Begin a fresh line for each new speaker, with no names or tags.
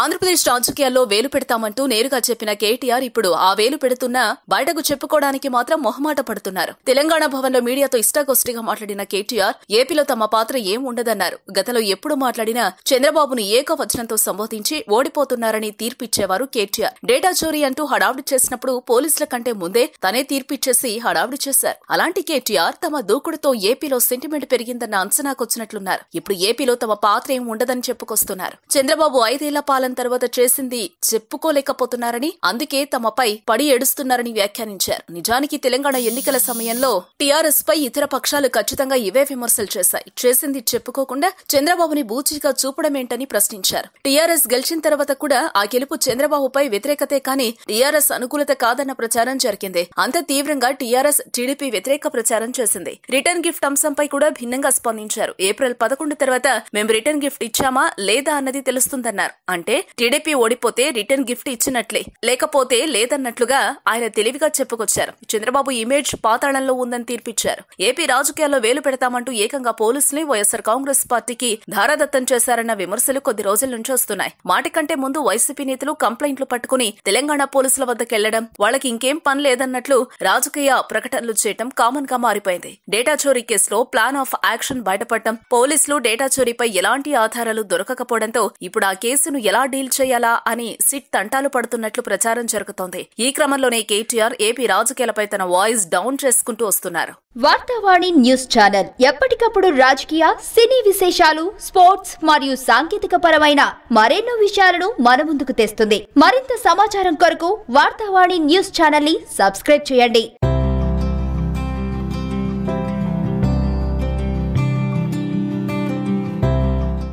ఆంధ్రప్రదేశ్ రాజకీయాల్లో వేలు పెడతామంటూ నేరుగా చెప్పిన కేటీఆర్ ఇప్పుడు ఆ వేలు పెడుతున్నా బయటకు చెప్పుకోవడానికి మాత్రం మొహమాట పడుతున్నారు. తెలంగాణ భవన్లో మీడియాతో ఇష్టాగోష్ఠిగా మాట్లాడిన కేటీఆర్ ఏపీలో తమ పాత్ర ఏం ఉండదన్నారు. గతంలో ఎప్పుడు మాట్లాడినా చంద్రబాబును ఏకవచనంతో సంబోధించి ఓడిపోతున్నారని తీర్పిచ్చేవారు కేటీఆర్. డేటా చోరీ అంటూ హడావుడి చేసినప్పుడు పోలీసుల కంటే ముందే తనే తీర్పిచ్చేసి హడావుడి చేశారు. అలాంటి కేటీఆర్ తమ దూకుడుతో ఏపీలో సెంటిమెంట్ పెరిగిందన్న అంచనాకొచ్చినట్లున్నారు. ఇప్పుడు ఏపీలో తమ పాత్ర ఏం ఉండదని చెప్పుకొస్తున్నారు. చంద్రబాబు ఐదేళ్ళ పాలన తర్వాత చేసింది చెప్పుకోలేకపోతున్నారని అందుకే తమపై పడి ఏడుస్తున్నారని వ్యాఖ్యానించారు. నిజానికి తెలంగాణ ఎన్నికల సమయంలో టీఆర్ఎస్ పై ఇతర పక్షాలు ఖచ్చితంగా ఇవే విమర్శలు చేశాయి. చేసింది చెప్పుకోకుండా చంద్రబాబుని బూచిగా చూపడమేంటని ప్రశ్నించారు. టీఆర్ఎస్ గెలిచిన తర్వాత కూడా ఆ గెలుపు చంద్రబాబుపై వ్యతిరేకతే కానీ టీఆర్ఎస్ అనుకూలత కాదన్న ప్రచారం జరిగింది. అంత తీవ్రంగా టీఆర్ఎస్ టీడీపీ వ్యతిరేక ప్రచారం చేసింది. రిటర్న్ గిఫ్ట్ అంశంపై కూడా భిన్నంగా స్పందించారు. ఏప్రిల్ పదకొండు తర్వాత మేము రిటర్న్ గిఫ్ట్ ఇచ్చామా లేదా అన్నది తెలుస్తుందన్నారు. అంటే టీడీపీ ఓడిపోతే రిటర్న్ గిఫ్ట్ ఇచ్చినట్లే. లేకపోతే లేదన్నట్లుగా ఆయన తెలివిగా చెప్పుకొచ్చారు. చంద్రబాబు ఇమేజ్ పాతాళంలో ఉందని తీర్పిచ్చారు. ఏపీ రాజకీయాల్లో వేలు పెడతామంటూ ఏకంగా పోలీసులే వైఎస్సార్ కాంగ్రెస్ పార్టీకి ధారాదత్తం చేశారన్న విమర్శలు కొద్ది రోజుల నుంచి వస్తున్నాయి. మాటికంటే ముందు వైసీపీ నేతలు కంప్లైంట్లు పట్టుకుని తెలంగాణ పోలీసుల వద్దకెళ్ళడం వాళ్ళకి ఇంకేం పని లేదన్నట్లు రాజకీయ ప్రకటనలు చేయటం కామన్గా మారిపోయింది. డేటా చోరీ కేసులో ప్లాన్ ఆఫ్ యాక్షన్ బయటపడటం పోలీసులు డేటా చోరీపై ఎలాంటి ఆధారాలు దొరకకపోవడంతో ఇప్పుడు ఆ కేసును ఎలా డీల్ చేయాలా అని సిట్ తంటాలు పడుతున్నట్లు ప్రచారం జరుగుతోంది. ఈ క్రమంలోనే కేటీఆర్ ఏపీ రాజకీయాలపై తన వాయిస్ డౌన్ చేసుకుంటూ వస్తున్నారు.
వార్తావాణి న్యూస్ ఛానల్ ఎప్పటికప్పుడు రాజకీయ సినీ విశేషాలు స్పోర్ట్స్ మరియు సాంకేతిక పరమైన మరెన్నో విషయాలను మన ముందుకు తెస్తుంది. మరింత సమాచారం కొరకు వార్తావాణి న్యూస్ ఛానల్ని సబ్స్క్రైబ్ చేయండి.